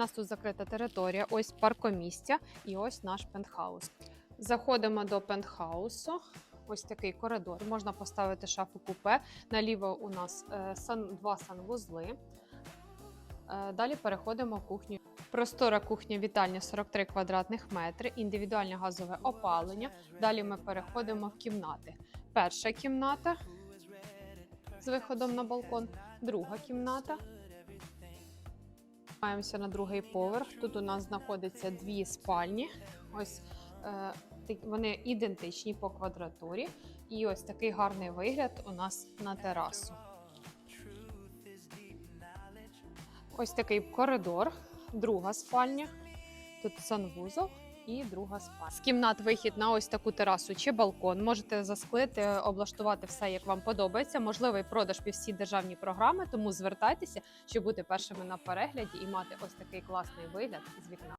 У нас тут закрита територія, ось паркомістя і ось наш пентхаус. Заходимо до пентхаусу. Ось такий коридор. Можна поставити шафу купе. Наліво у нас е, два санвузли. Е, Далі переходимо в кухню. Простора кухня вітальня 43 квадратних метри, індивідуальне газове опалення. Далі ми переходимо в кімнати. Перша кімната з виходом на балкон, друга кімната. Маємося на другий поверх. Тут у нас знаходиться дві спальні. Ось е, вони ідентичні по квадратурі. І ось такий гарний вигляд у нас на терасу. Ось такий коридор, друга спальня. Тут санвузол і друга спальня. З кімнат вихід на ось таку терасу чи балкон. Можете засклити, облаштувати все, як вам подобається. Можливий продаж під всі державні програми, тому звертайтеся, щоб бути першими на перегляді і мати ось такий класний вигляд з вікна.